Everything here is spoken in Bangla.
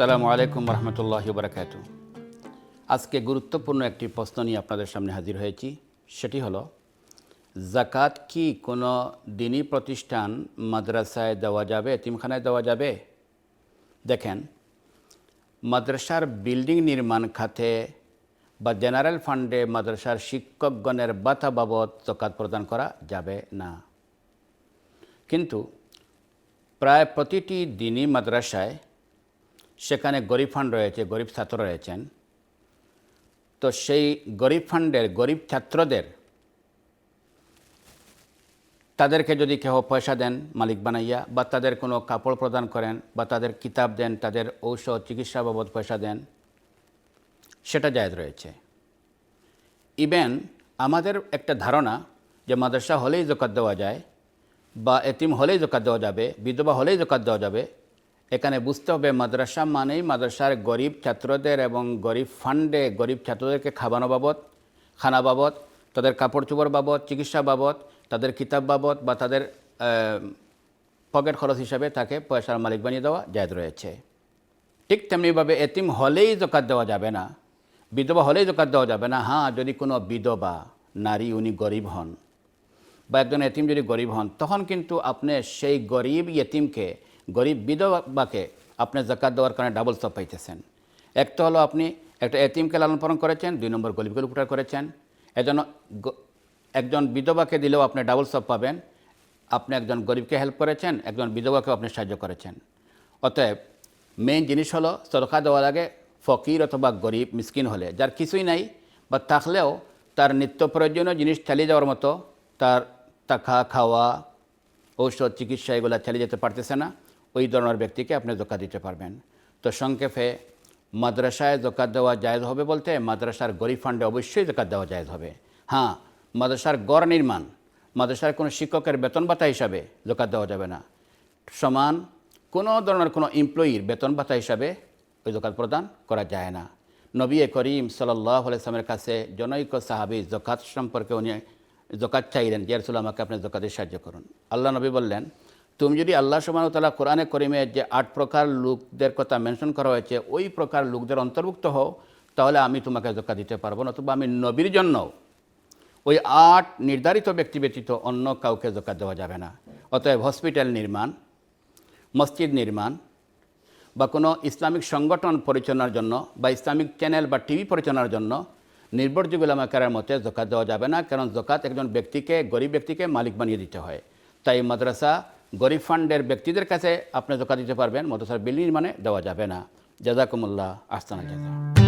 আসসালামু আলাইকুম রহমতুল্লাহ বারকাত আজকে গুরুত্বপূর্ণ একটি প্রশ্ন নিয়ে আপনাদের সামনে হাজির হয়েছি। সেটি হলো, জাকাত কি কোনো দিনী প্রতিষ্ঠান মাদ্রাসায় দেওয়া যাবে, এতিমখানায় দেওয়া যাবে? দেখেন, মাদ্রাসার বিল্ডিং নির্মাণ খাতে বা জেনারেল ফান্ডে মাদ্রাসার শিক্ষকগণের বাতা বাবদ জকাত প্রদান করা যাবে না। কিন্তু প্রায় প্রতিটি দিনই মাদ্রাসায় সেখানে গরিব ফান্ড রয়েছে, গরিব ছাত্র রয়েছেন। তো সেই গরিব ফান্ডের গরিব ছাত্রদের তাদেরকে যদি কেহ পয়সা দেন মালিক বানাইয়া, বা তাদের কোনো কাপড় প্রদান করেন, বা তাদের কিতাব দেন, তাদের ঔষধ চিকিৎসা বাবদ পয়সা দেন, সেটা জায়জ রয়েছে। ইভেন আমাদের একটা ধারণা যে মাদ্রাসা হলেই জকাত দেওয়া যায়, বা এতিম হলেই জকাত দেওয়া যাবে, বিধবা হলেই জকাত দেওয়া যাবে এখানে বুঝতে হবে মাদ্রাসা মানেই মাদ্রাসার গরিব ছাত্রদের এবং গরিব ফান্ডে গরিব ছাত্রদেরকে খাওয়ানো বাবদ, খানা বাবদ, তাদের কাপড় চোপড় বাবদ, চিকিৎসা বাবদ, তাদের কিতাব বাবদ বা তাদের পকেট খরচ হিসাবে তাকে পয়সার মালিক বানিয়ে দেওয়া জায়দ রয়েছে। ঠিক তেমনিভাবে এতিম হলেই জকাত দেওয়া যাবে না, বিধবা হলেই জকাত দেওয়া যাবে না। হ্যাঁ যদি কোনো বিধবা, নারী উনি গরিব হন বা একজন এতিম যদি গরিব হন, তখন কিন্তু আপনি সেই গরিব ইয়েতিমকে গরিব বিধবাকে আপনি জাকাত দেওয়ার কারণে ডাবল সব পাইতেছেন। একটা হলো আপনি একটা এতিমকে লালন পালন করেছেন, দুই নম্বর গরিবকে উপকার করেছেন। এজন্য একজন বিধবাকে দিলেও আপনি ডাবল সব পাবেন। আপনি একজন গরিবকে হেল্প করেছেন, একজন বিধবাকেও আপনি সাহায্য করেছেন। অতএব মেইন জিনিস হলো সরকা দেওয়ার আগে ফকির অথবা গরিব মিসকিন হলে, যার কিছুই নাই, বা থাকলেও তার নিত্য প্রয়োজনীয় জিনিস চালিয়ে যাওয়ার মতো তার থাকা, খাওয়া, ঔষধ, চিকিৎসা এগুলো চালিয়ে যেতে পারতেছে না। ওই ধরনের ব্যক্তিকে আপনি জোকা দিতে পারবেন। তো সংক্ষেপে, মাদ্রাসায় জোকাত দেওয়া জায়জ হবে বলতে মাদ্রাসার গরিব ফান্ডে অবশ্যই জোকাত দেওয়া জায়জ হবে। হ্যাঁ মাদ্রাসার গড় নির্মাণ, মাদ্রাসার কোনো শিক্ষকের বেতন ভাতা হিসাবে জোকাত দেওয়া যাবে না। সমান, কোনো ধরনের কোনো এমপ্লয়ির বেতন ভাতা হিসাবে ওই জোকাত প্রদান করা যায় না। নবী করিম সাল্লাহ আলাইসলামের কাছে জনৈক সাহাবি জকাত সম্পর্কে উনি জকাত চাইলেন যে রসুল আমাকে আপনি জকাতে সাহায্য করুন। আল্লাহ নবী বললেন তুমি যদি আল্লাহ সুবাহতাল্লাহ কোরআনে করিমে যে আট প্রকার লোকদের কথা মেনশন করা হয়েছে, ওই প্রকার লোকদের অন্তর্ভুক্ত হও, তাহলে আমি তোমাকে জকা দিতে পারব না, অথবা আমি নবীর জন্য ওই আট নির্ধারিত ব্যক্তি ব্যতীত অন্য কাউকে জোকা দেওয়া যাবে না। অতএব হসপিটাল নির্মাণ, মসজিদ নির্মাণ, বা কোনো ইসলামিক সংগঠন পরিচালনার জন্য, বা ইসলামিক চ্যানেল বা টিভি পরিচালনার জন্য নির্ভরযোগ্য এলাকার মতে জোকাত দেওয়া যাবে না, কারণ জোকাত একজন ব্যক্তিকে, গরিব ব্যক্তিকে মালিক বানিয়ে দিতে হয়। তাই মাদ্রাসা গরিব ফান্ডের ব্যক্তিদের কাছে আপনি জোকাত দিতে পারবেন মধ্যস্থ বিল নির্মাণে দেওয়া যাবে না। জাজাকুমুল্লাহ, আস্তানা জাজা